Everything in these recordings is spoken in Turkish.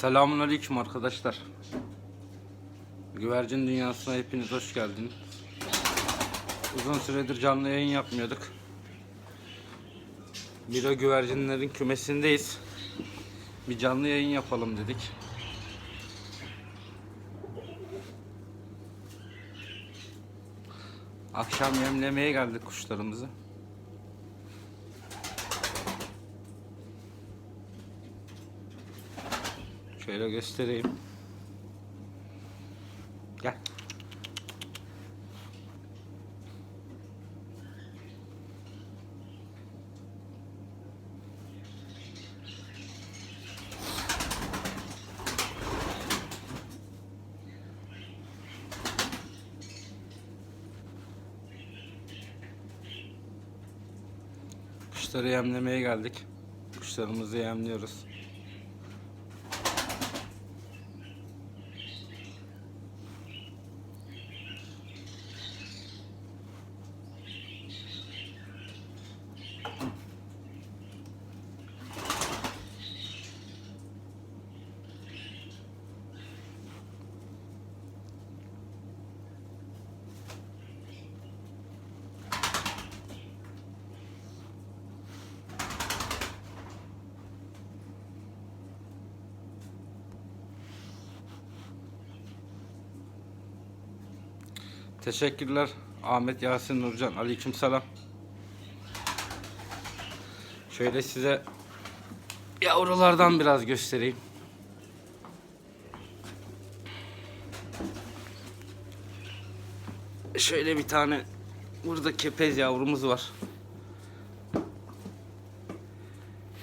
Selamun Aleyküm arkadaşlar. Güvercin dünyasına hepiniz hoş geldiniz. Uzun süredir canlı yayın yapmıyorduk. Miro güvercinlerin kümesindeyiz. Bir canlı yayın yapalım dedik. Akşam yemlemeye geldik kuşlarımızı. Şöyle göstereyim. Gel. Kuşları yemlemeye geldik. Kuşlarımızı yemliyoruz. Teşekkürler Ahmet Yasin Nurcan. Aleykümselam. Şöyle size yavrulardan biraz göstereyim. Şöyle bir tane burada kepez yavrumuz var.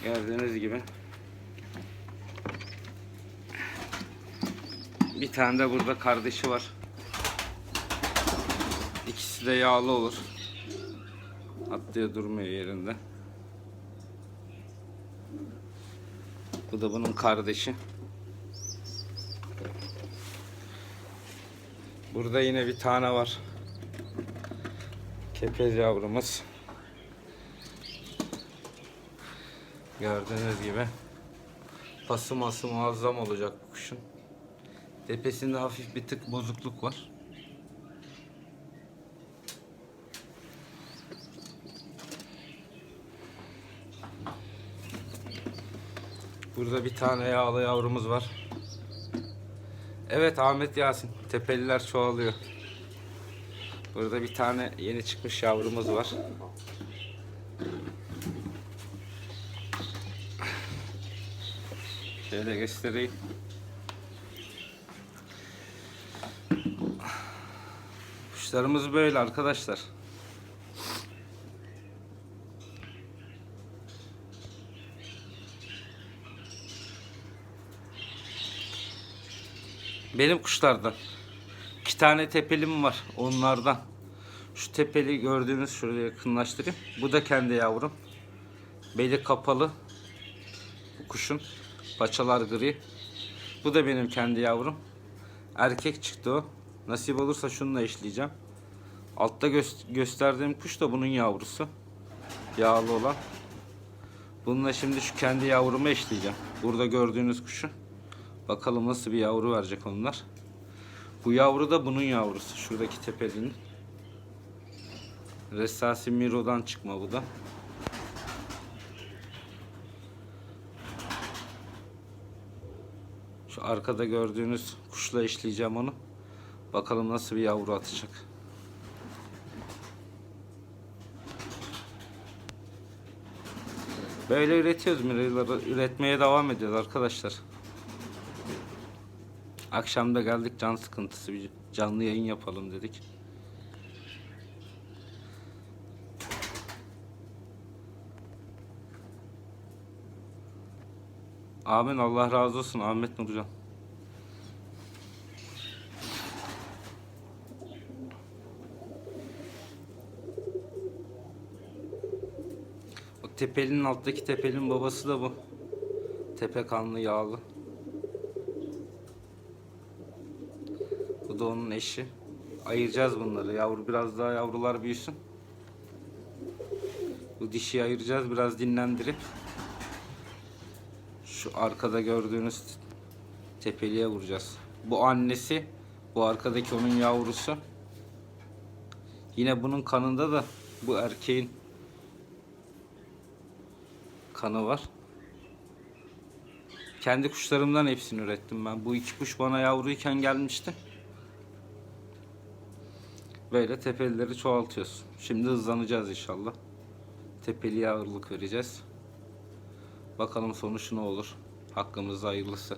Gördüğünüz gibi. Bir tane de burada kardeşi var. İkisi de yağlı olur. Atlıyor durmuyor yerinde. Bu da bunun kardeşi. Burada yine bir tane var. Kepez yavrumuz. Gördüğünüz gibi. Pası ması muazzam olacak bu kuşun. Tepesinde hafif bir tık bozukluk var. Burada bir tane yağlı yavrumuz var. Evet Ahmet Yasin. Tepeliler çoğalıyor. Burada bir tane yeni çıkmış yavrumuz var. Şöyle göstereyim. Kuşlarımız böyle arkadaşlar. Benim kuşlardan. İki tane tepelim var onlardan. Şu tepeli gördüğünüz şuraya yakınlaştırayım. Bu da kendi yavrum. Beli kapalı. Bu kuşun. Paçalar gri. Bu da benim kendi yavrum. Erkek çıktı o. Nasip olursa şununla eşleyeceğim. Altta gö- gösterdiğim kuş da bunun yavrusu. Yağlı olan. Bununla şimdi şu kendi yavrumu eşleyeceğim. Burada gördüğünüz kuşu. Bakalım nasıl bir yavru verecek onlar. Bu yavru da bunun yavrusu. Şuradaki tepelinin. Ressasi Miro'dan çıkma bu da. Şu arkada gördüğünüz kuşla işleyeceğim onu. Bakalım nasıl bir yavru atacak. Böyle üretiyoruz. Üretmeye devam ediyoruz arkadaşlar. Akşam da geldik can sıkıntısı bir canlı yayın yapalım dedik. Amin Allah razı olsun Ahmet Nurcan. Bak tepelinin alttaki tepelinin babası da bu. Tepe kanlı yağlı. Da onun eşi. Ayıracağız bunları. Yavru biraz daha yavrular büyüsün. Bu dişi ayıracağız biraz dinlendirip. Şu arkada gördüğünüz Tepeliğe vuracağız. Bu annesi. Bu arkadaki onun yavrusu. Yine bunun kanında da bu erkeğin kanı var. Kendi kuşlarımdan hepsini ürettim ben. Bu iki kuş bana yavruyken gelmişti. Böyle tepelileri çoğaltıyoruz. Şimdi hızlanacağız inşallah. Tepeliye ağırlık vereceğiz. Bakalım sonuç ne olur. Hakkımızda hayırlısı.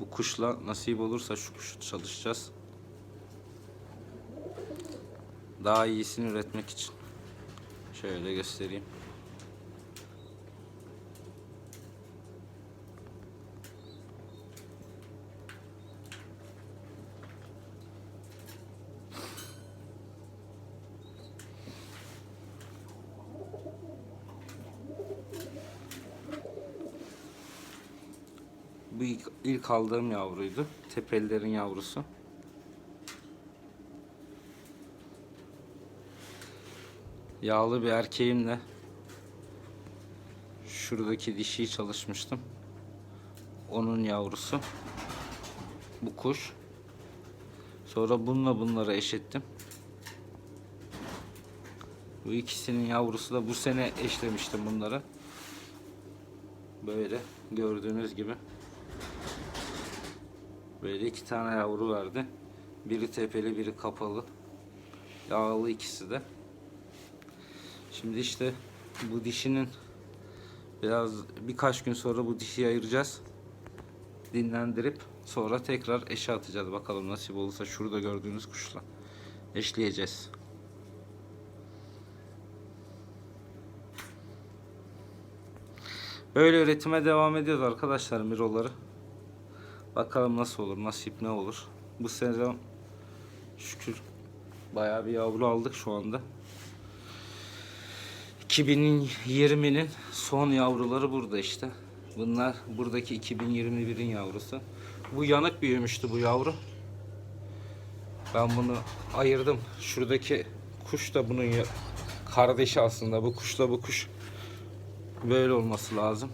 Bu kuşla nasip olursa şu kuşu çalışacağız. Daha iyisini üretmek için. Şöyle göstereyim. Bu ilk, ilk aldığım yavruydu. Tepelilerin yavrusu. Yağlı bir erkeğimle şuradaki dişiyi çalışmıştım. Onun yavrusu. Bu kuş. Sonra bununla bunları eşittim. Bu ikisinin yavrusu da bu sene eşlemiştim bunları. Böyle gördüğünüz gibi. Böyle iki tane yavru verdi. Biri tepeli, biri kapalı. Yağlı ikisi de. Şimdi işte bu dişinin biraz birkaç gün sonra bu dişiyi ayıracağız. Dinlendirip sonra tekrar eşe atacağız. Bakalım nasip olursa şurada gördüğünüz kuşla eşleyeceğiz. Böyle üretime devam ediyoruz arkadaşlar miroları. Bakalım nasıl olur, nasip ne olur. Bu sezon şükür bayağı bir yavru aldık şu anda. 2020'nin son yavruları burada işte. Bunlar buradaki 2021'in yavrusu. Bu yanık büyümüştü bu yavru. Ben bunu ayırdım. Şuradaki kuş da bunun kardeşi aslında. Bu kuşla bu kuş böyle olması lazım.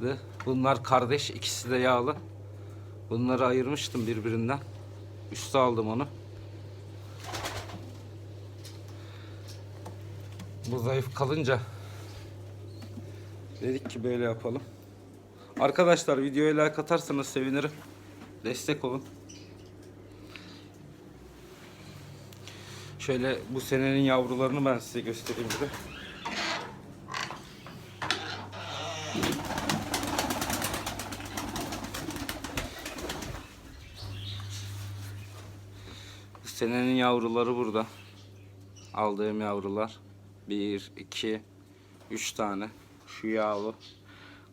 Ve bunlar kardeş. ikisi de yağlı. Bunları ayırmıştım birbirinden. Üste aldım onu. Bu zayıf kalınca dedik ki böyle yapalım. Arkadaşlar videoya like atarsanız sevinirim. Destek olun. Şöyle bu senenin yavrularını ben size göstereyim bir de. Senenin yavruları burada. Aldığım yavrular. 1, 2, 3 tane. Şu yavru.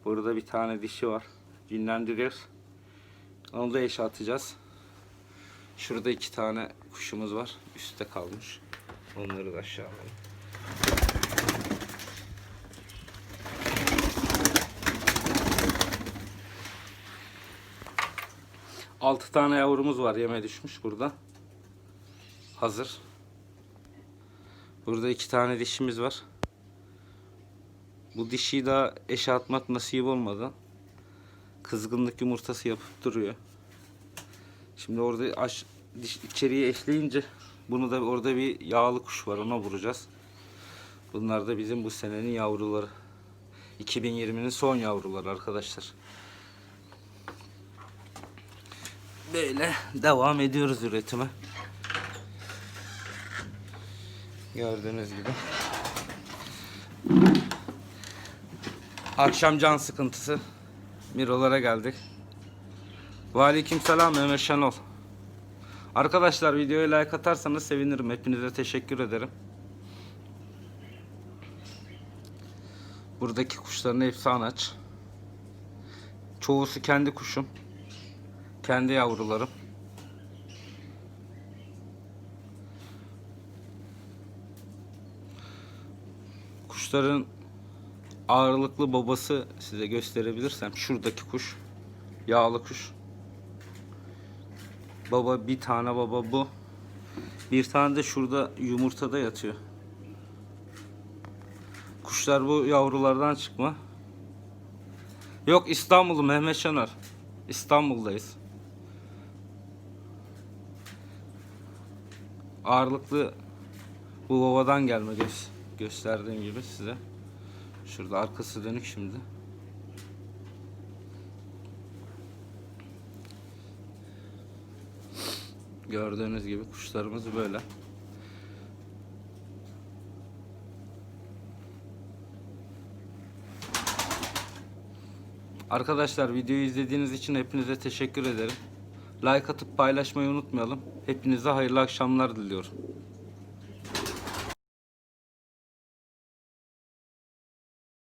Burada bir tane dişi var. Dinlendiriyoruz. Onu da eşe atacağız. Şurada iki tane kuşumuz var. Üstte kalmış. Onları da aşağı alalım. Altı tane yavrumuz var. Yeme düşmüş burada. Hazır. Burada iki tane dişimiz var. Bu dişiyi daha eşe atmak nasip olmadı. Kızgınlık yumurtası yapıp duruyor. Şimdi orada aş, diş, içeriye eşleyince bunu da orada bir yağlı kuş var ona vuracağız. Bunlar da bizim bu senenin yavruları. 2020'nin son yavruları arkadaşlar. Böyle devam ediyoruz üretime. Gördüğünüz gibi. Akşam can sıkıntısı. Mirolara geldik. Aleyküm selam Ömer Şenol. Arkadaşlar videoya like atarsanız sevinirim. Hepinize teşekkür ederim. Buradaki kuşların hepsi anaç. Çoğusu kendi kuşum. Kendi yavrularım. Kuşların ağırlıklı babası size gösterebilirsem şuradaki kuş yağlı kuş baba bir tane baba bu bir tane de şurada yumurtada yatıyor Kuşlar bu yavrulardan çıkma. Yok İstanbul'u Mehmet Şener. İstanbul'dayız. Ağırlıklı bu ovadan gelme göz, gösterdiğim gibi size. Şurada arkası dönük şimdi. Gördüğünüz gibi kuşlarımız böyle. Arkadaşlar videoyu izlediğiniz için hepinize teşekkür ederim. Like atıp paylaşmayı unutmayalım. Hepinize hayırlı akşamlar diliyorum.